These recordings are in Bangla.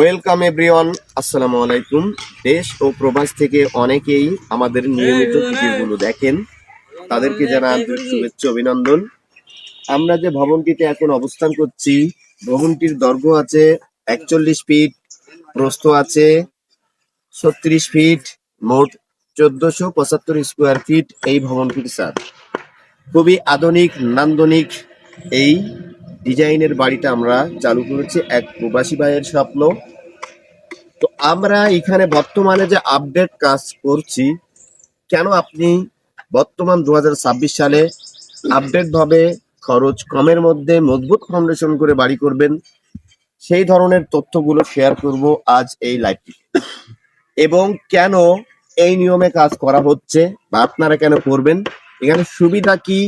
ওয়েলকাম এভরিওয়ান আসসালামু আলাইকুম। দেশ ও প্রবাস থেকে অনেকেই আমাদের নিয়মিত ভিডিওগুলো দেখেন। তাদেরকে জানা আন্তরিক শুভেচ্ছা অভিনন্দন। আমরা যে ভবনটিতে এখন অবস্থান করছি ভবনটির দৈর্ঘ্য আছে একচল্লিশ ফিট প্রস্থ আছে ছত্রিশ ফিট মোট চোদ্দশো পঁচাত্তর স্কোয়ার ফিট এই ভবনটির স্যার খুবই আধুনিক নান্দনিক এই ডিজাইনের বাড়িটা আমরা চালু করেছি এক প্রবাসী ভাইয়ের স্বপ্ন। তো আমরা এখানে বর্তমানে যে আপডেট কাজ করছি, কেন আপনি বর্তমান দু হাজার ছাব্বিশ সালে আপডেট ভাবে খরচ কমের মধ্যে মজবুত ফাউন্ডেশন করে বাড়ি করবেন, সেই ধরনের তথ্যগুলো শেয়ার করব আজ এই লাইভটি এবং কেন এই নিয়মে কাজ করা হচ্ছে বা আপনারা কেন করবেন, এখানে সুবিধা কি,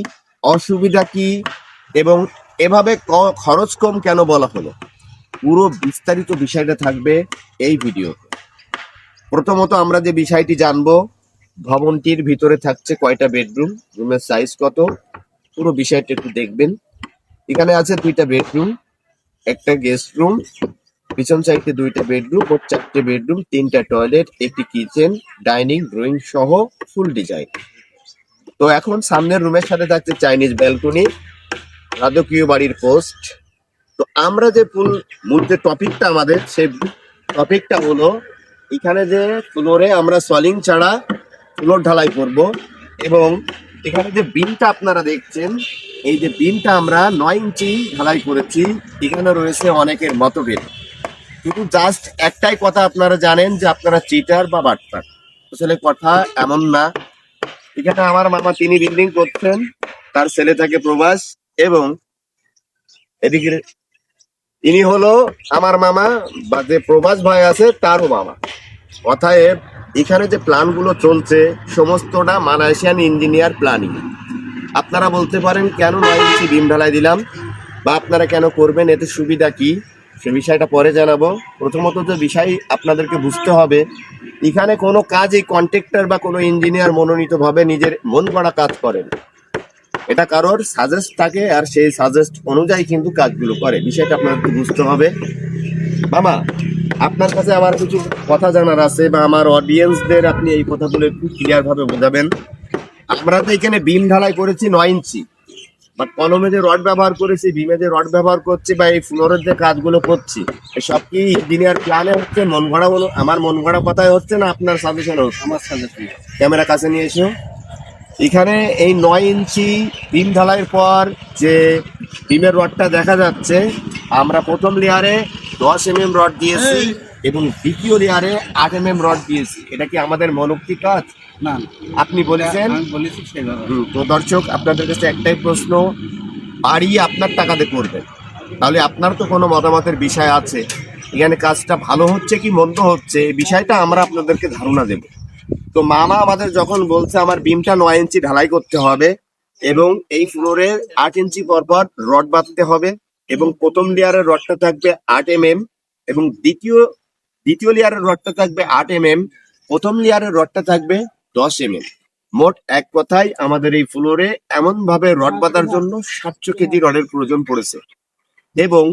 অসুবিধা কি, এবং এভাবে খরচ কম কেন বলা হলো? পুরো বিস্তারিত বিষয়টা থাকবে এই ভিডিও প্রথমত আমরা যে বিষয়টি জানব, ভবনটির ভিতরে থাকছে কয়টা বেডরুম, রুমের সাইজ কত? পুরো বিষয়টা একটু দেখবেন। এখানে আছে দুইটা বেডরুম, একটা গেস্ট রুম পিছন সাইডে দুইটা বেডরুম ও চারটে বেডরুম, তিনটা টয়লেট একটি কিচেন ডাইনিং ড্রয়িং সহ ফুল ডিজাইন তো এখন সামনের রুমের সাথে থাকছে চাইনিজ ব্যালকনি রাজকীয় বাড়ির পোস্ট তো আমরা যে ফুল, মূল যে টপিকটা আমাদের, সেই টপিকটা হলো, এখানে যে ফ্লোরে আমরা সলিং ছাড়া ফ্লোর ঢালাই করব এবং এখানে যে বিমটা আপনারা দেখছেন, এই যে বিমটা আমরা নয় ইঞ্চি ঢালাই করেছি, এখানে রয়েছে অনেকের মতভেদ। কিন্তু জাস্ট একটাই কথা আপনারা জানেন যে আপনারা চিটার বা বাটপার। আসলে কথা এমন না। এখানে আমার মামা, তিনি বিল্ডিং করছেন, তার ছেলে থাকে প্রবাস এবং এদিকে ইনি হলো আমার মামা বা যে প্রবাস ভাই আছে, তারও মামা। অতএব এখানে যে প্ল্যানগুলো চলছে, সমস্তটা মালয়েশিয়ান ইঞ্জিনিয়ার প্ল্যানিং। আপনারা বলতে পারেন, কেন নয় ইঞ্চি বিম ঢালাই দিলাম? বা আপনারা কেন করবেন? এতে সুবিধা কি? সে বিষয়টা পরে জানাব। প্রথমত যে বিষয় আপনাদেরকে বুঝতে হবে, এখানে কোনো কাজ এই কন্ট্রাক্টর বা কোনো ইঞ্জিনিয়ার মনোনীতভাবে নিজের মন করা কাজ করেন। এটা কারোর সাজেস্ট থাকে আর সেই সাজেস্ট অনুযায়ী কিন্তু কাজগুলো করে। বিষয়টা আপনাদেরকে বুঝতে হবে। মামা আপনার কাছে আমার কিছু কথা জানার আছে বা আমার অডিয়েন্সদের আপনি এই কথাগুলো একটু ক্লিয়ার ভাবে বোঝাবেন। আমরা তো এখানে বিম ঢালাই করেছি নয় ইঞ্চি। বাট কলমে যে রড ব্যবহার করেছি বিমে যে রড ব্যবহার করছি বা এই ফ্লোরের যে কাজগুলো করছি সব কি ইঞ্জিনিয়ার প্ল্যানে হচ্ছে? মন গড়া আমার মন গড়া কথায় হচ্ছে না আপনার সাজেশন হচ্ছে? আমার সাজেশন ক্যামেরা কাছে নিয়ে এসো। এখানে এই নয় ইঞ্চি বিম ঢালাইয়ের পর যে বিমের রডটা দেখা যাচ্ছে আমরা প্রথম লেয়ারে দশ এম এম রড দিয়েছি এবং দ্বিতীয় লেয়ারে আট এম এম রড দিয়েছি। এটা কি আমাদের মনোক্তি কাজ? না। আপনি বলেছেন? তো দর্শক আপনাদের কাছে একটাই প্রশ্ন বাড়ি আপনার টাকাতে করবেন। তাহলে আপনার তো কোনো মতামতের বিষয় আছে। এখানে কাজটা ভালো হচ্ছে কি মন্দ হচ্ছে? এই বিষয়টা আমরা আপনাদেরকে ধারণা দেব। তো মামা আমাদের যখন বলছে আমার বিমটা নয় ইঞ্চি ঢালাই করতে হবে এবং এই ফ্লোরে আট ইঞ্চি পরপর রড বাঁধতে হবে এবং প্রথম লেয়ারের রডটা থাকবে আট এম এম এবং দ্বিতীয় দ্বিতীয় লেয়ারের রডটা থাকবে আট এম এম প্রথম লেয়ারের রডটা থাকবে দশ এম এম মোট এক কথায় আমাদের এই ফ্লোরে এমন ভাবে রড বাঁধার জন্য সাতশো কেজি রডের প্রয়োজন পড়েছে এবং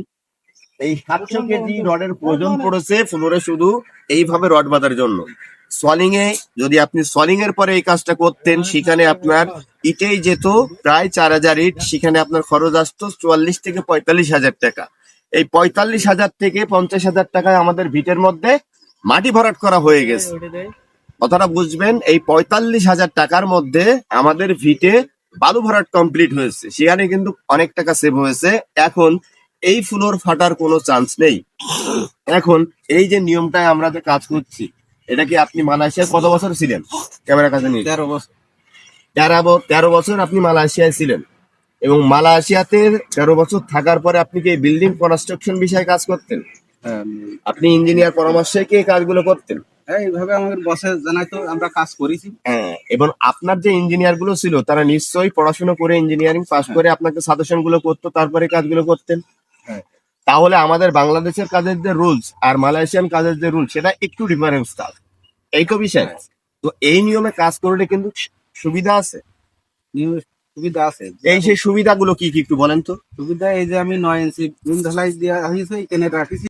এই সাতশো কেজি রডের প্রয়োজন পড়েছে ফ্লোরে শুধু এইভাবে রড বাঁধার জন্য। সলিং এ যদি আপনি সলিং এর পরে এই কাজটা করতেন, সেখানে আপনার ইটেই যেত, প্রায় চার হাজার ইট সেখানে আপনার খরচ আসতো চুয়াল্লিশ থেকে পঁয়তাল্লিশ হাজার টাকা। এই পঁয়তাল্লিশ হাজার থেকে পঞ্চাশ হাজার টাকায় আমাদের ভিটের মধ্যে মাটি ভরাট করা হয়ে গেছে। কথাটা বুঝবেন, এই পঁয়তাল্লিশ হাজার টাকার মধ্যে আমাদের ভিটে বালু ভরাট কমপ্লিট হয়েছে। সেখানে কিন্তু অনেক টাকা সেভ হয়েছে। এখন এই ফ্লোর ফাটার কোনো চান্স নেই। এখন এই যে নিয়মটায় আমরা যে কাজ করছি এটা কি আপনি মালয়েশিয়ায় কত বছর ছিলেন? ক্যামেরা কাছে নিয়ে। তেরো বছর। তেরো তেরো বছর আপনি মালয়েশিয়ায় ছিলেন। এবং মালয়েশিয়াতে তেরো বছর থাকার পরে আপনি কি বিল্ডিং কনস্ট্রাকশন বিষয়ে কাজ করতেন? হ্যাঁ, আপনি ইঞ্জিনিয়ার পরামর্শে কি কাজগুলো করতেন? হ্যাঁ, এইভাবে আমাদের বসে জানাইতো আমরা কাজ করেছি। হ্যাঁ এবং আপনার যে ইঞ্জিনিয়ারগুলো ছিল তারা নিশ্চয়ই পড়াশোনা করে ইঞ্জিনিয়ারিং পাস করে আপনাকে সাজেশনগুলো করতো তারপরে কাজগুলো করতেন? হ্যাঁ। তাহলে আমাদের বাংলাদেশের কাজের যে রুলস আর মালয়েশিয়ান কাজের যে রুলস সেটা একটু ডিফারেন্স তার। এই কবি বিষয়। তো এই নিয়মে কাজ করলে কিন্তু সুবিধা আছে। সুবিধা আছে। এই সেই সুবিধাগুলো কি কি একটু বলেন তো। সুবিধা এই যে আমি নয় ইঞ্চি ঢালাই দেওয়া হয়েছে এখানে রাখিছি।